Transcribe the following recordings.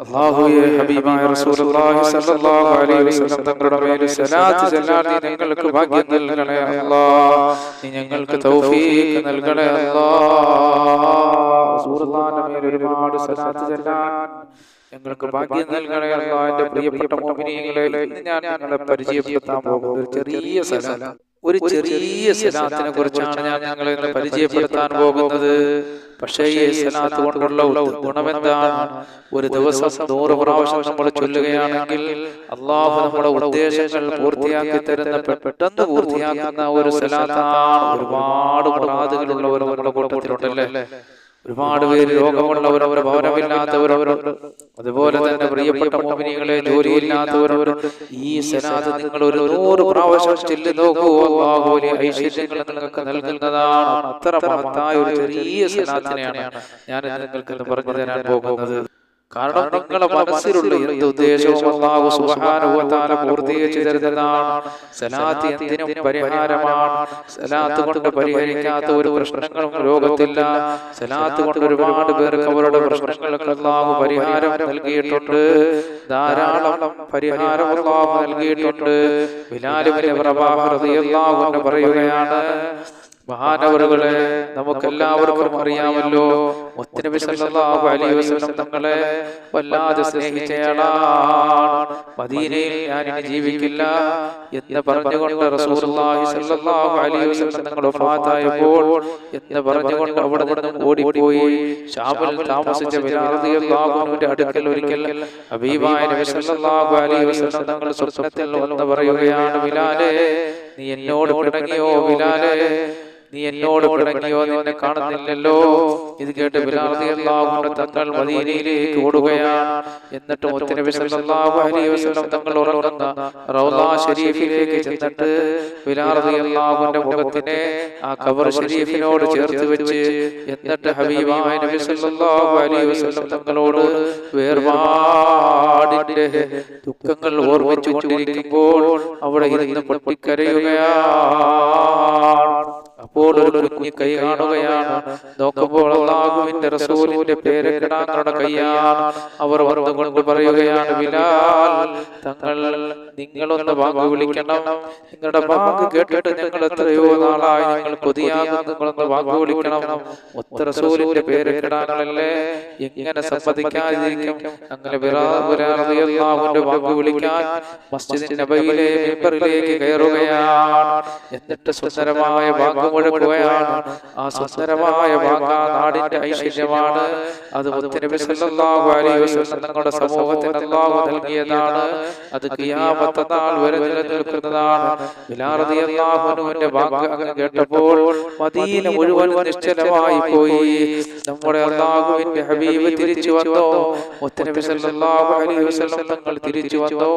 അല്ലാഹുവേ ഹബീബായ റസൂലുള്ളാഹി സ്വല്ലല്ലാഹു അലൈഹി വസല്ലം തങ്ങളുടെ മേൽ സലാത്ത് ചൊല്ലാൻ നിങ്ങൾക്ക് ഞങ്ങൾക്ക് ഭാഗ്യം നൽകണേ അല്ലാഹ്. നീ ഞങ്ങൾക്ക് തൗഫീഖ് നൽകണേ അല്ലാഹ്. റസൂലുള്ളാഹിന്റെ മേൽ ഒരുപാട് സലാത്ത് ചൊല്ലാൻ ഞങ്ങൾക്ക് ഭാഗ്യം നൽകണേ അല്ലാഹ്. എന്റെ പ്രിയപ്പെട്ട മുഅ്മിനീങ്ങളെ ഞാൻ നിങ്ങളെ പരിചയപ്പെടുത്താൻ പോകുന്നത് ഒരു ചെറിയ സലാത്ത്. ഒരു ചെറിയ സലാത്തിനെ കുറിച്ചാണ് ഞാൻ ഞങ്ങൾ ഇന്ന് പരിചയപ്പെടുത്താൻ പോകുന്നത്. പക്ഷേ ഈ സലാത്ത് കൊണ്ടുള്ള ഗുണമെന്താണ്? ഒരു ദിവസം നൂറ് പ്രാവശ്യം നമ്മൾ ചൊല്ലുകയാണെങ്കിൽ അള്ളാഹു നമ്മുടെ ഉദ്ദേശങ്ങൾ പൂർത്തിയാക്കി തരുന്ന പെട്ടെന്ന് പൂർത്തിയാക്കുന്ന ഒരു സലാത്താണ് ഒരുപാട് മുറാദുകളുള്ളവർ നമ്മുടെ കൂട്ടത്തിലുണ്ടല്ലേ? ഒരുപാട് പേര് രോഗമുള്ളവരവർ ഭവനമില്ലാത്തവരവരുണ്ട് അതുപോലെ തന്നെ പ്രിയപ്പെട്ട മോമിനികളെ ജോലിയില്ലാത്തവരവരുണ്ട് ഈ സലാത്ത് നിങ്ങൾ ഒരു നൂറ് പ്രാവശ്യം ചെല്ലു നോക്കൂ ഐശ്വര്യങ്ങൾ നിങ്ങൾക്ക് നൽകുന്നതാണ്. അത്ര മഹത്തായ ഒരു ചെറിയ സനാതനയാണ് ഞാൻ നിങ്ങൾക്ക് പറഞ്ഞു തരാൻ പോകുന്നത്. കാരണം നിങ്ങളുടെ മനസ്സിലുള്ള എന്ത് ഉദ്ദേശവും വ തആല പൂർത്തീകരിച്ചു തരുന്നതാണ്. സലാത്ത് എന്തിനും പരിഹാരമാണ്. സലാത്ത് കൊണ്ട് പരിഹരിക്കാത്ത ഒരു പ്രശ്നങ്ങളും ലോകത്തില്ല. സലാത്ത് കൊണ്ട് ഒരുപാട് പേർക്ക് അവരുടെ പ്രശ്നങ്ങൾക്ക് അല്ലാഹു പരിഹാരം നൽകിയിട്ടുണ്ട്. ധാരാളം പരിഹാരം അല്ലാഹു നൽകിയിട്ടുണ്ട്. ഇബ്നു റബാഹ് റളിയല്ലാഹു അൻഹു പറയുകയാണ് മഹാനവറുകളെ നമുക്കെല്ലാവർക്കും അറിയാമല്ലോ. മുത്തനബി സല്ലല്ലാഹു അലൈഹി വസല്ലം തങ്ങളെ വല്ലാതെ സ്നേഹിച്ചയാളാണ്. മദീനയിൽ ഞാൻ ഇനി ജീവിക്കില്ല എന്ന് പറഞ്ഞുകൊണ്ട് റസൂലുള്ളാഹി സല്ലല്ലാഹു അലൈഹി വസല്ലം തങ്ങൾ വഫാത്തായപ്പോൾ എന്ന് പറഞ്ഞുകൊണ്ട് അവിടെ നിന്നും ഓടിപ്പോയി ഷാമിൽ താമസിച്ച ബിലാൽ റളിയല്ലാഹു അൻഹുവിന്റെ അടുക്കൽ ഒരിക്കൽ ഹബീബായ നബി സല്ലല്ലാഹു അലൈഹി വസല്ലം തങ്ങൾ സ്വപ്നത്തിൽ വന്ന് പറയുകയാണ് ബിലാലേ നീ എന്നോട് പിണങ്ങിയോ ബിലാലേ നീ എന്നോട് പിണങ്ങിയോ? നിന്നെ കാണുന്നില്ലല്ലോ. ഇത് കേട്ട് ബിലാൽ തങ്ങൾ മദീനയിലേക്ക് ഓടുകയാണ്. എന്നിട്ട് തങ്ങൾ ഉറങ്ങുന്ന റൗള ഷരീഫിലേക്ക് ചെന്നിട്ട് റളിയല്ലാഹു മുഖത്തിനെ ആ കബർ ഷരീഫിനോട് ചേർത്ത് വെച്ച് എന്നിട്ട് ഹബീബായ നബി സല്ലല്ലാഹു അലൈഹി വസല്ലം തങ്ങളോട് വേർപാടിന്റെ ദുഃഖങ്ങൾ ഓർമ്മിച്ചു കൊണ്ടിരിക്കുമ്പോൾ അവിടെ ഇരുന്ന് പൊട്ടിക്കരയുകയാണ്. അപ്പോൾ ഒരു കുഞ്ഞു കൈ കാണുകയാണ്. നോക്കുമ്പോൾ അള്ളാഹുവിന്റെ റസൂലിന്റെ പേര് കിടാങ്ങളുടെ കൈയാണ് അവർ വന്നുകൊണ്ട് പറയുകയാണ് ബിലാൽ തങ്ങൾ നിങ്ങളൊന്ന് വിളിക്കണം. നിങ്ങളുടെ വാക്ക് കേട്ടിട്ട് ഞങ്ങൾ എത്രയോ നാളായി നിങ്ങൾ കൊതിയാകും നിങ്ങളൊന്ന് ബാങ്ക് വിളിക്കണം. ഒത്ത റസൂലിന്റെ പേര് കിടാങ്ങളല്ലേ എങ്ങനെ സമ്മതിക്കാതിരിക്കും? അങ്ങനെ ബിറാഹുവിന്റെ വാക്ക് വിളിക്കാൻ മസ്ജിദിന്റെ മെമ്പറിലേക്ക് കയറുകയാണ്. എന്നിട്ട് സുന്ദരമായ ബാങ്ക് മുഴക്കുകയാണ് ആ സുന്ദരമായ ബാങ്ക് നാടിന്റെ ഐശ്വര്യമാണ്. അത് തങ്ങളുടെ സമൂഹത്തിന് അല്ലാഹു നൽകിയതാണ്. അത് വരെ നിലനിൽക്കുന്നതാണ്. കേട്ടപ്പോൾ മദീന മുഴുവൻ നിശ്ചലമായി പോയി. നമ്മുടെ അല്ലാഹുവിന്റെ ഹബീബ് തിരിച്ചു വന്നു? മുത്തനബി സല്ലല്ലാഹു അലൈഹി വസല്ലം തങ്ങൾ തിരിച്ചു വന്നു?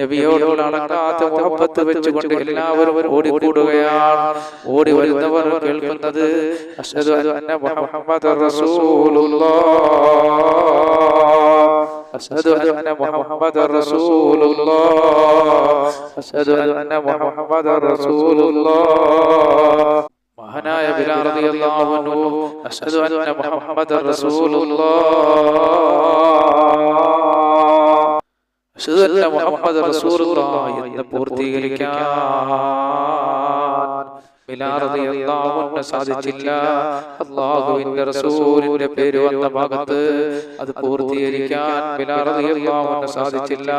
നബിയോട് അടങ്ങാത്ത മുഹബത്ത് വെച്ചുകൊണ്ട് എല്ലാവരും ഓടിക്കൂടുകയാണ്. ഓടി വരുന്നവർ കേൾക്കുന്നത് അഷ്ഹദു അന്ന മുഹമ്മദ് റസൂലുള്ളാഹ് أشهد أن محمد رسول الله أشهد أن محمد رسول الله മഹാനായ ബിലാൽ റളിയല്ലാഹു അൻഹു അഷ്ഹദു അന്ന മുഹമ്മദ് റസൂലുള്ളാഹ് അഷ്ഹദു അന്ന മുഹമ്മദ് റസൂലുള്ളാഹ് എന്ന് പൂർത്തീകരിക്കാൻ ബിലാൽ റളിയല്ലാഹു അൻഹു സാധിച്ചില്ല. റസൂലിന്റെ പേര് വന്ന ഭാഗത്ത് അത് പൂർത്തീകരിക്കാൻ ബിലാൽ റളിയല്ലാഹു അൻഹു സാധിച്ചില്ല.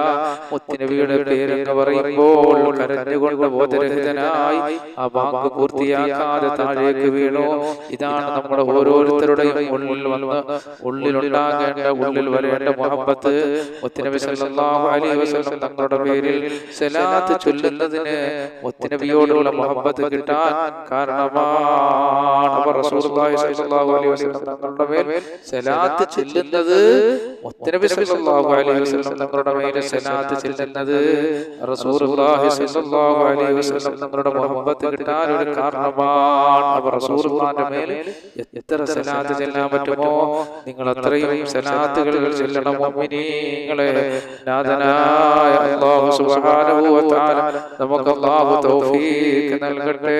മുത്തുനബിയുടെ പേരെന്ന് പറയുമ്പോൾ കരഞ്ഞുകൊണ്ട് ബോധരഹിതനായി ആ ഭാഗം പൂർത്തിയാക്കാതെ താഴേക്ക് വീണു. ഇതാണ് നമ്മുടെ ഓരോരുത്തരുടെയും ഉള്ളിൽ വന്ന് ഉള്ളിലുണ്ടാകേണ്ട ഉള്ളിൽ വരേണ്ട മുഹബത്ത് മുത്തുനബി സല്ലല്ലാഹു അലൈഹി വസല്ലം തങ്ങളുടെ പേരിൽ സലാത്ത് ചൊല്ലുന്നതിന് മുത്തുനബിയോടുള്ള മുഹബത്ത് കിട്ടാൻ തങ്ങളുടെ മേൽ സലാത്ത് അലൈഹി വസല്ലം സലാത്ത് റസൂലുള്ളാഹി അലൈഹി വസല്ലം മേൽ എത്ര സലാത്ത് ചെല്ലാൻ പറ്റുമോ? നിങ്ങൾ അത്രയും സലാത്തുകൾ ചെല്ലണം അല്ലാഹു സുബ്ഹാനഹു വ തആല നമുക്ക് അല്ലാഹു നൽകട്ടെ.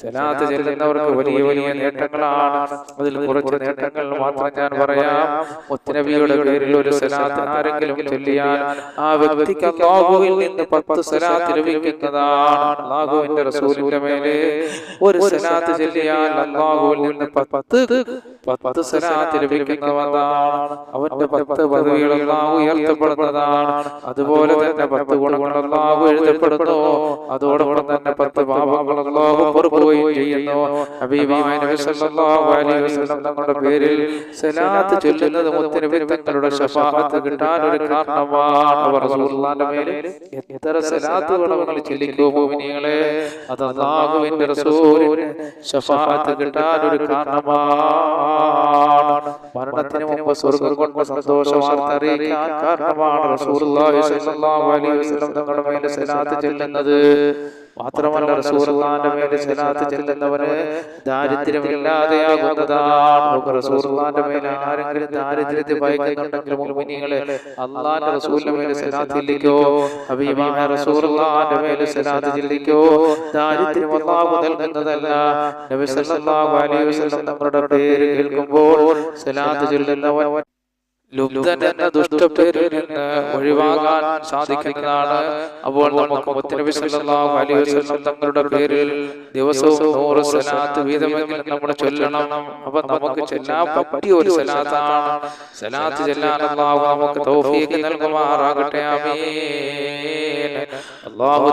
സലാത്ത് ചെല്ലുന്നവർക്ക് വലിയ വലിയ നേട്ടങ്ങളാണ്. അതിൽ കുറച്ച് നേട്ടങ്ങൾ മാത്രം ഞാൻ പറയാം. മുത്തനബിയുടെ പേരിൽ ഒരു സലാത്ത് ആരെങ്കിലും ചൊല്ലിയാൽ ആ വ്യക്തിക്ക് അള്ളാഹുവിൽ നിന്ന് പത്ത് സലാത്ത് ലഭിക്കുന്നതാണ്. അള്ളാഹുവിന്റെ റസൂലിന്റെ മേലെ ഒരു സലാത്ത് ചൊല്ലിയാൽ അള്ളാഹുവിൽ നിന്ന് പത്ത് പത്ത് സലാത്ത് ലഭിക്കുന്നതാണ്. അവന്റെ പത്ത് പദവികൾ അള്ളാഹു ഉയർത്തപ്പെടുന്നതാണ്. അതുപോലെ തന്നെ പത്ത് ഗുണങ്ങൾ അള്ളാഹു എഴുതപ്പെടുന്നു. അതോടൊപ്പം തന്നെ പത്ത് പാപങ്ങൾ അള്ളാഹു പൊറുക്കുകയും ചെയ്യുന്നു. തങ്ങളുടെ പേരിൽ സലാത്ത് ചൊല്ലുന്നത് മുത്തനബി തങ്ങളുടെ ശഫാഹത്ത് കിട്ടാൻ ഒരു കാരണമാണ്. അവർ റസൂലുള്ളാഹിന്റെ മേലിൽ എത്ര സലാത്തുകൾ നിങ്ങൾ ചൊല്ലിക്കോ മുഅ്മിനീങ്ങളെ അത് അല്ലാഹുവിന്റെ റസൂലിന് ശഫാഹത്ത് കിട്ടാൻ ഒരു കാരണമാണ്. മരണത്തിന് മുമ്പ് സ്വർഗം കൊണ്ട് സന്തോഷ വാർത്ത അറിയിക്കാൻ കാരണമാണ് റസൂലുള്ളാഹി സ്വല്ലല്ലാഹു അലൈഹി വസല്ലം തങ്ങളുടെ മേൽ സലാത്ത് ചൊല്ലുന്നത്. മാത്രമല്ല ചെല്ലുന്നവന് ദാരിദ്ര്യമില്ലാതെയാകുന്നതാണ്. മേൽ ആരെങ്കിലും ദാരിദ്ര്യത്തെ ഭയക്കുന്നുണ്ടെങ്കിൽ മുഅ്മിനീങ്ങളെ റസൂലിന്റെ ചെല്ലിക്കോ ഹബീബായ ചെല്ലിക്കോ ദാരിദ്ര്യം അല്ലാഹു നൽകുന്നതല്ല നബി സല്ലല്ലാഹു അലൈഹി വസല്ലം നമ്മുടെ പേര് കേൾക്കുമ്പോൾ ചൊല്ലുന്നവൻ ലുബ്ധൻ ഒഴിവാകാൻ സാധിക്കുന്നതാണ്. അപ്പോൾ നമുക്ക് അലൈഹി വസല്ലം തങ്ങളുടെ പേരിൽ ദിവസവും സലാത്ത് വീതമെങ്കിലും നമ്മൾ ചൊല്ലണം. അപ്പോൾ നമുക്ക് ഒരു സലാത്താണ്. സലാത്ത് നമുക്ക് തൗഫീഖ് ആമീൻ.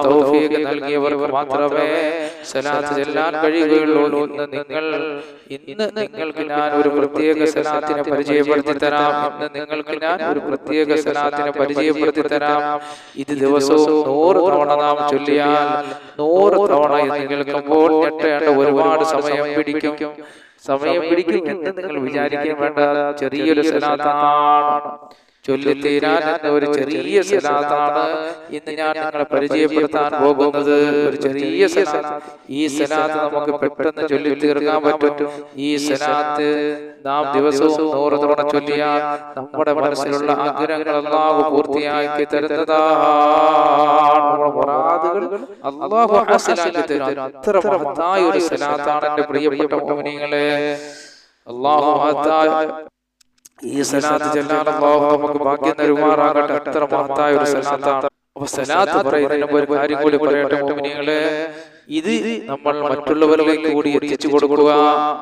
തൗഫീഖ് നൽകിയവർക്ക് മാത്രമേ സലാത്ത് ചെല്ലാൻ കഴിയുകയുള്ളൂ ഇന്ന് നിങ്ങൾ ഇന്ന് നിങ്ങൾക്ക് ഞാൻ ഒരു പ്രത്യേക സലാത്തിനെ പരിചയപ്പെടുത്തി തരാം. ഇന്ന് നിങ്ങൾക്ക് ഞാൻ ഒരു പ്രത്യേക സലാത്തിനെ പരിചയപ്പെടുത്തി തരാം. ഇത് ദിവസവും നൂറ് തവണ നാം ചൊല്ലിയാൽ നൂറ് തവണ നിങ്ങൾക്കുമ്പോൾ ഞെട്ടേണ്ട ഒരുപാട് സമയം പിടിക്കും. സമയം പിടിക്കും എന്ന് നിങ്ങൾ വിചാരിക്കാൻ വേണ്ട. ചെറിയൊരു സലാത്താണ്. ചൊല്ലിത്തീരാൻ ഒരു ചെറിയ സലാത്താണ് ഇന്ന് ഞാൻ നിങ്ങളെ പരിചയപ്പെടുത്താൻ പോകുന്നത്. ഒരു ചെറിയ സലാത്ത്. ഈ സലാത്ത് നമുക്ക് പെട്ടെന്ന് ചൊല്ലി തീർക്കാൻ പറ്റും. ഈ സലാത്ത് നാം ദിവസവും നൂറ് തവണ ചൊല്ലിയാൽ നമ്മുടെ മനസ്സിലുള്ള ആഗ്രഹങ്ങൾ അള്ളാഹു പൂർത്തിയാക്കി തരുന്നതാണ്. അള്ളാഹു ഹാസിലാക്കി തരും അത്ര മഹത്തായ ഒരു സലാത്താണ് എന്റെ പ്രിയപ്പെട്ട മോഹിനികളെ അള്ളാഹു മഹത്തായ ഈ സലാത്ത് ചെല്ലാൻ അള്ളാഹു നമുക്ക് ഭാഗ്യം തരുമാറാകട്ടെ. എത്ര മഹത്തായ ഒരു സലാത്താണ്. അപ്പൊ സലാത്ത് പറയുന്നതിന് ഒരു കാര്യം കൂടി പറയട്ടെ മോമിനികളെ. ഇത് നമ്മൾ മറ്റുള്ളവരിലേക്ക് കൂടി എത്തിച്ചു കൊടുക്കുക.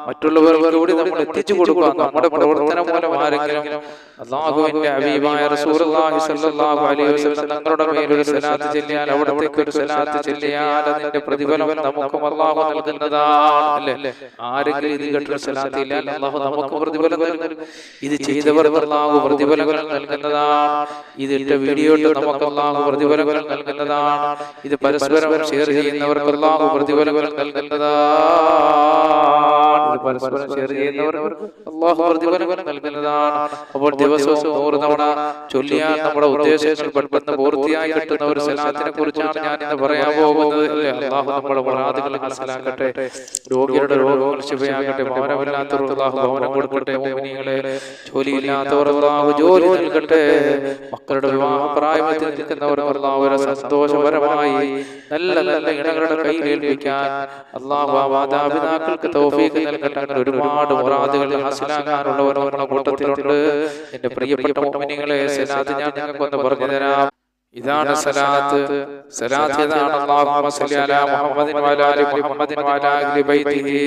മറ്റുള്ളവർക്ക് കൂടി നമ്മൾ എത്തിച്ചു കൊടുക്കുക. നമ്മുടെ പ്രവർത്തനം മൂലം ആരെങ്കിലും അള്ളാഹുവിന്റെ അബീബായ റസൂലുള്ളാഹി സ്വല്ലല്ലാഹു അലൈഹി വസല്ലം തങ്ങളുടെ മേലൊരു സലാത്ത് ചൊല്ലിയാൽ അവിടത്തേക്ക് ഒരു സലാത്ത് ചൊല്ലിയാൽ അതിന്റെ പ്രതിഫലം നമുക്കും അള്ളാഹു നൽകുന്നതാണ് അല്ലേ ആരെങ്കിലും ഇത് കേട്ടൊരു സലാത്ത് ഇല്ല അള്ളാഹു നമുക്ക് പ്രതിഫലം നൽകും ഇത് ചെയ്തവർക്ക് അള്ളാഹു പ്രതിഫലങ്ങൾ നൽകുന്നതാണ് ഇത് ഇട്ട വീഡിയോ നമുക്ക് അള്ളാഹു പ്രതിഫലങ്ങൾ നൽകുന്നതാണ് ഇത് പരസ്പരം ഷെയർ ചെയ്യുന്നവർക്ക് അള്ളാഹു പ്രതിഫലങ്ങൾ നൽകുന്നതാണ് പരസ്പരം ഷെയർ ചെയ്യുന്നവർക്ക് അള്ളാഹു നൽകുന്നതാണ്. അപ്പോൾ ദിവസവും നൂറ് തവണ ചൊല്ലിയാൽ നമ്മുടെ ഉദ്ദേശങ്ങൾ പെട്ടെന്ന് പൂർത്തിയായി കിട്ടുന്ന ഒരു സലാത്തിനെ കുറിച്ചാണ് ഞാൻ ഇന്ന് പറയാൻ പോകുന്നത്. അള്ളാഹു നമ്മുടെ മനസ്സിലാക്കട്ടെ രോഗിയുടെ രോഗങ്ങൾ ശിവയാകട്ടെ ഭവനമില്ലാത്തവർ അള്ളാഹു ഭവനം കൊടുക്കട്ടെ. മോമിനികളെ ജോലിയില്ലാത്തവർ അള്ളാഹു ജോലി നൽകട്ടെ. മക്കളുടെ വിവാഹ പ്രായത്തിൽ നിൽക്കുന്നവർ സന്തോഷപരമായി നല്ല നല്ല ഇടങ്ങളുടെ കയ്യിൽ ഏൽപ്പിക്കാൻ അള്ളാഹു മാതാപിതാക്കൾക്ക് തൗഫീഖ് നൽകട്ടെ അങ്ങനെ ഒരുപാട് മുറാദുകൾ ഹാസിലാകാനുള്ളവർ നമ്മുടെ കൂട്ടത്തിലുണ്ട്. എന്റെ പ്രിയപ്പെട്ട മോമിനികളെ സലാത്ത് ഞാൻ നിങ്ങൾക്കൊന്ന് പറഞ്ഞു തരാം ഇതാണ് സലാത്ത് സലാത്ത് ഇതാണ് അല്ലാഹുമ്മ സല്ലി അലാ മുഹമ്മദിൻ വഅലാ ആലി മുഹമ്മദിൻ വഅലാ അഹ്ലി ബൈതിഹി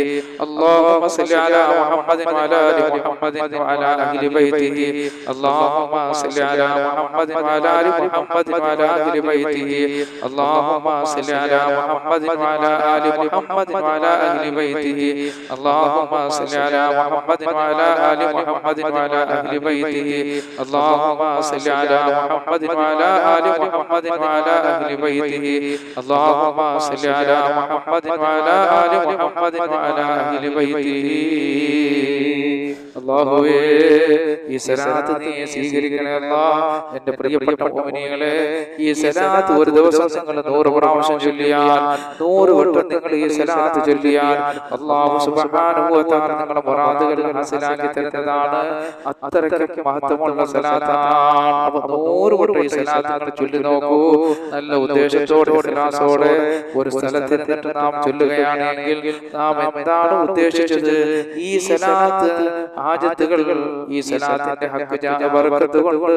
അല്ലാഹുമ്മ സല്ലി അലാ മുഹമ്മദിൻ വഅലാ ആലി മുഹമ്മദിൻ വഅലാ അഹ്ലി ബൈതിഹി അല്ലാഹുമ്മ സല്ലി അലാ മുഹമ്മദിൻ വഅലാ ആലി മുഹമ്മദിൻ വഅലാ അഹ്ലി ബൈതിഹി അല്ലാഹുമ്മ സല്ലി അലാ മുഹമ്മദിൻ വഅലാ ആലി മുഹമ്മദിൻ വഅലാ അഹ്ലി ബൈതിഹി അല്ലാഹുമ്മ സല്ലി അലാ മുഹമ്മദിൻ വഅലാ ആലി മുഹമ്മദിൻ വഅലാ അഹ്ലി ബൈതിഹി അല്ലാഹുമ്മ സല്ലി അലാ മുഹമ്മദിൻ വഅലാ ആലി محمد وعلى أهل بيته. اللهم صل على محمد وعلى آل محمد وعلى أهل بيته. അള്ളാഹുവേ ഈ സലാത്ത് നീ സ്വീകരിക്കണേ അല്ലാ എന്റെ പ്രിയപ്പെട്ട മോമിനികളെ ഈ സലാത്ത് ഒരു ദിവസം നിങ്ങൾ നൂറ് പ്രാവശ്യം ചൊല്ലിയാൽ നൂറ് വട്ടം നിങ്ങൾ ഈ സലാത്ത് ചൊല്ലിയാൽ അള്ളാഹു തആല നിങ്ങളുടെ മൊറാദുകൾ മനസ്സിലാക്കി തരുന്നതാണ്. അത്രയ്ക്ക് മഹത്വമുള്ള സലാത്താണ് അപ്പൊ നൂറ് വട്ടം ഈ സലാത്ത് നിങ്ങൾ ചൊല്ലി നോക്കൂ. നല്ല ഉദ്ദേശത്തോടെ ഇഖ്ലാസോടെ ഒരു സ്ഥലത്ത് നിന്നിട്ട് നാം ചൊല്ലുകയാണെങ്കിൽ നാം എന്താണ് ഉദ്ദേശിച്ചത്? ഈ സലാത്ത് ഹാജത്തുകൾ ഈ സലാത്തിന്റെ ഹക്ക് ജാ ബർക്കത്ത് കൊണ്ട്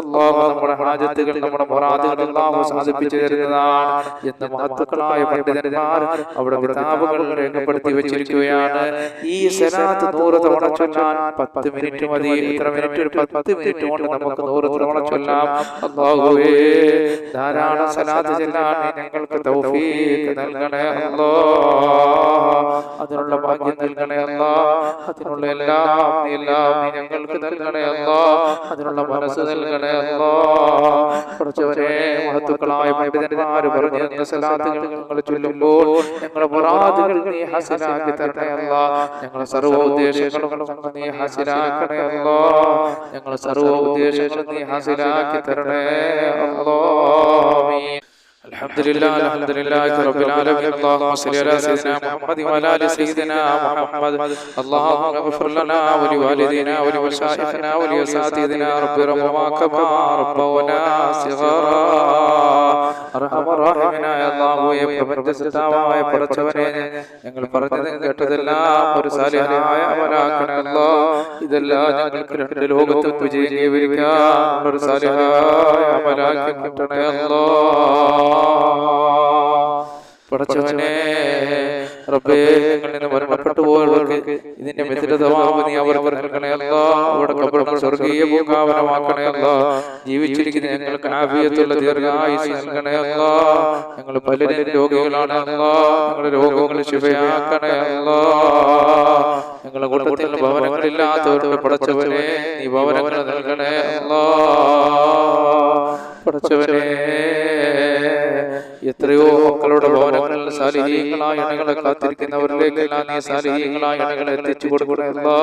അള്ളാഹു നമ്മുടെ ഹാജത്തുകൾ നമ്മുടെ മുറാദുകൾ അള്ളാഹു സാധിപ്പിച്ചു തരുന്നതാണ് എന്ന് മഹത്തുക്കളായ പണ്ഡിതന്മാർ അവിടെ കിതാബുകൾ രേഖപ്പെടുത്തി വെച്ചിരിക്കുകയാണ്. ഈ സലാത്ത് നൂറ് തവണ ചൊല്ലാൻ പത്ത് മിനിറ്റ് മതി. എത്ര മിനിറ്റ് ഒരു പത്ത് മിനിറ്റ് കൊണ്ട് നമുക്ക് നൂറ് തവണ ചൊല്ലാം. അള്ളാഹുവേ ധാരാളം സലാത്ത് ചെല്ലാൻ ഞങ്ങൾക്ക് തൗഫീഖ് നൽകണേ അല്ലാ അതിനുള്ള ഭാഗ്യം നൽകണേ അല്ലാ. അതിനുള്ള എല്ലാം എല്ലാം ഞങ്ങൾക്ക് നൽകണേ അതിനുള്ള മനസ്സ് നൽകണേ കുറച്ചവരെ മഹത്തുക്കളായ പണ്ഡിതന്മാര് പറഞ്ഞു എന്ന സലാത്തുകൾ ഞങ്ങൾ ചൊല്ലുമ്പോൾ ഞങ്ങളുടെ നീ ഹസനാക്കി തരണേ അല്ലാ. ഞങ്ങളുടെ സർവ ഉദ്ദേശങ്ങളും നീ ഹസനാക്കണേ ഞങ്ങളുടെ സർവ ഉദ്ദേശങ്ങളും നീ തരണേ അല്ലോ. الحمد لله الحمد لله رب العالمين اللهم صل على سيدنا محمد وعلى ال سيدنا محمد اللهم اغفر لنا ولوالدينا ولمشايخنا ولاساتذتنا رب ارحمهما كما ربونا صغارا അർഹമ റഹീമനായ അല്ലാഹുവേ പ്രപഞ്ചസിദ്ധാവായ പടച്ചവനെ ഞങ്ങൾ പറഞ്ഞതും കേട്ടതെല്ലാം ഒരു സാലിഹായ അമലാക്കണേ അല്ലാ ഇതെല്ലാം ഞങ്ങൾക്ക് രണ്ട് ലോകത്തും വിജയം കൈവരിക്കാൻ ഒരു സാലിഹായ അമലാക്കി കിട്ടണേ അല്ലാ പടച്ചവനെ റബ്ബേ ജീവിച്ചിരിക്കുന്ന ഞങ്ങൾക്ക് ആഫിയത്തുള്ള ദീർഘായുസ് നൽകണേ അല്ലാ. ഞങ്ങൾ പലരും രോഗികളാണ് ഞങ്ങളുടെ രോഗങ്ങൾ ശിവയാക്കണേ അല്ലാ. ഞങ്ങളുടെ കൂട്ടത്തിൽ ഭവനങ്ങളില്ലാത്തവരുടെ പടച്ചവനെ നീ ഭവനങ്ങൾ നൽകണേ പടച്ചവനെ സാലിഹീങ്ങളായ ഇണകളെ കാത്തിരിക്കുന്നവരിലേക്കെല്ലാം നീ സാലിഹീങ്ങളായ ഇണകളെ എത്തിച്ചു കൊടുക്കണേ അല്ലാ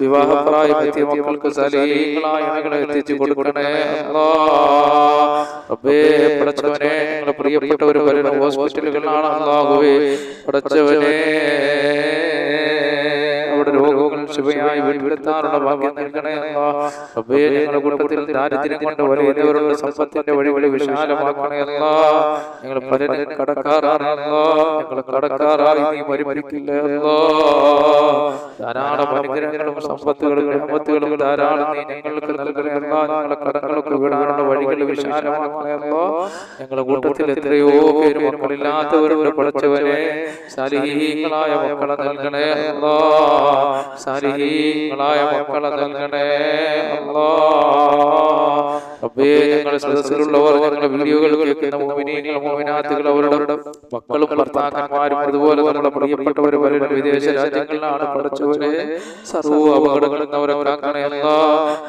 വിവാഹപ്രായമെത്തിയ മക്കൾക്ക് സാലിഹീങ്ങളായ ഇണകളെ എത്തിച്ചു കൊടുക്കണേ അല്ലാ റബ്ബേ പടച്ചവനെ ഞങ്ങളുടെ പ്രിയപ്പെട്ടവർ വരുന്ന ഹോസ്പിറ്റലുകളിലാണ് അല്ലാഹുവേ. പടച്ചവനെ ശുഭയായി വീണ്ടെടുത്താനുള്ള ഭാഗ്യം നൽകണേ റബ്ബേ ഞങ്ങളുടെ കൂട്ടത്തിൽ ദാരിദ്ര്യം കൊണ്ട് വലിയവരുടെ സമ്പത്തിന്റെ വഴി വഴി വിശാലമാക്കണേ. ഞങ്ങൾ പലരും കടക്കാറാണല്ലോ. ഞങ്ങൾ കടക്കാറായി നീ മരുമരിക്കില്ലല്ലോ. ധാരാളം അനുഗ്രഹങ്ങളും സമ്പത്തുകളും ഗ്രാമത്തുകളും ധാരാളം നീ ഞങ്ങൾക്ക് നൽകണേ അല്ലാ. ഞങ്ങളെ കടങ്ങളൊക്കെ വിടാനുള്ള വഴികൾ വിശാലമാക്കണേ അല്ലാ. ഞങ്ങളുടെ കൂട്ടത്തിൽ എത്രയോ പേര് മക്കളില്ലാത്തവരുടെ പഠിച്ചവരെ സാലിഹീങ്ങളായ മക്കളെ നൽകണേ അല്ലാ സാലിഹീങ്ങളായ മക്കളെ നൽകണേ അല്ലാ റബ്ബേ ഞങ്ങളുടെ സദസ്സിലുള്ളവർ ഞങ്ങളുടെ വീഡിയോകൾ കേൾക്കുന്ന മോമിനീങ്ങൾ മോമിനാത്തുകൾ അവരുടെ മക്കളും ഭർത്താക്കന്മാരും അതുപോലെ നമ്മുടെ പ്രിയപ്പെട്ടവർ പലരും വിദേശ രാജ്യങ്ങളിലാണ് പഠിച്ചവരെ സർവ അപകടങ്ങളിൽ നിന്ന് അവരെ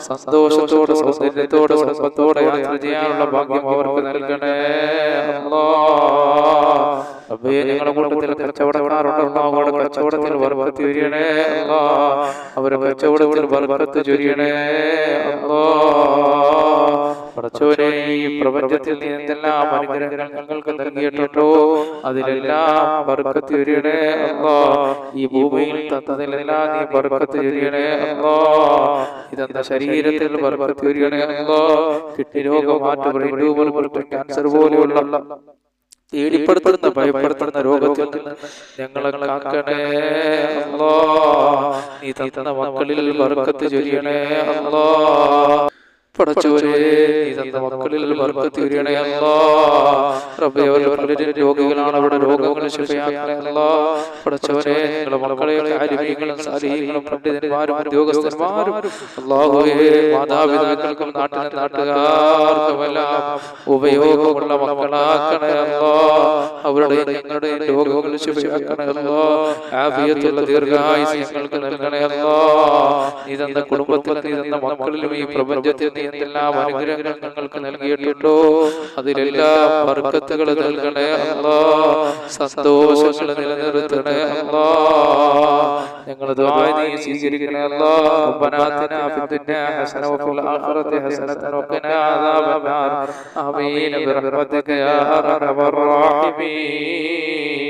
സന്തോഷത്തോടെ സൗന്ദര്യത്തോടെ സമ്പത്തോടെ യാത്ര ചെയ്യാനുള്ള ഭാഗ്യം അവർക്ക് നൽകണേ. അല്ലാ ഞങ്ങളുടെ കൂട്ടത്തിൽ അവരുടെ കച്ചവടത്തിൽ ചൊരിയണേ ചൊരിയണേ. അല്ലാ. ഈ പ്രപഞ്ചത്തിൽ നീ എന്തെല്ലാം അനുഗ്രഹങ്ങൾ ഞങ്ങൾക്ക് നൽകിയിട്ടുണ്ടോ? അതിലെല്ലാം ബർക്കത്ത് ചൊരിയണേ അല്ലാ. ഈ ഭൂമിയിൽ തന്നതിലെല്ലാം നീ ബർക്കത്ത് ചൊരിയണേ അല്ലാ. ഇതെന്താ ശരീരത്തിൽ ബർക്കത്ത് ചൊരിയണേ അല്ലാ? കിഡ്നി രോഗം മാറ്റം ക്യാൻസർ പോലെയുള്ള പേടിപ്പെടുത്തുന്ന ഭയപ്പെടുത്തുന്ന രോഗത്തിൽ നിന്ന് ഞങ്ങളെ കാക്കണേ അല്ലാ. നീ തന്ന മക്കളിൽ ബർക്കത്ത് ചൊരിയണേ അല്ലാ. തന്ന മക്കളിൽ റബ്ബേ പലരും രോഗികളാണ് രോഗങ്ങൾ മക്കളെ കാര്യങ്ങളും സാലിഹ്യങ്ങളും പണ്ഡിതന്മാരും ഉദ്യോഗസ്ഥന്മാരും. മാതാപിതാക്കൾക്കും നാട്ടിലെ നാട്ടുകാർക്കുമെല്ലാം ഉപയോഗമുള്ള മക്കളാക്കണേ അല്ലാ. അവരുടെ ഞങ്ങളുടെ രോഗങ്ങൾ ആഫിയത്തുള്ള ദീർഘായുസ് ഞങ്ങൾക്ക് നൽകണേ അല്ലാ. നീ തന്ന കുടുംബത്തിൽ നീ തന്ന മക്കളിലും ഈ പ്രപഞ്ചത്തിൽ എന്തെല്ലാം അനുഗ്രഹങ്ങൾ ഞങ്ങൾക്ക് നൽകിയിട്ടുണ്ടോ അതിലെല്ലാം ബർക്കത്തുകൾ നൽകണേ അല്ലാ സന്തോഷങ്ങൾ നിലനിർത്തണേ അല്ലാ ഞങ്ങൾ നീ സ്വീകരിക്കണേ അല്ലാ ربنا آتنا في الدنيا حسنة وفي الآخرة حسنة وقنا عذاب النار آمين برحمتك يا أرحم الراحمين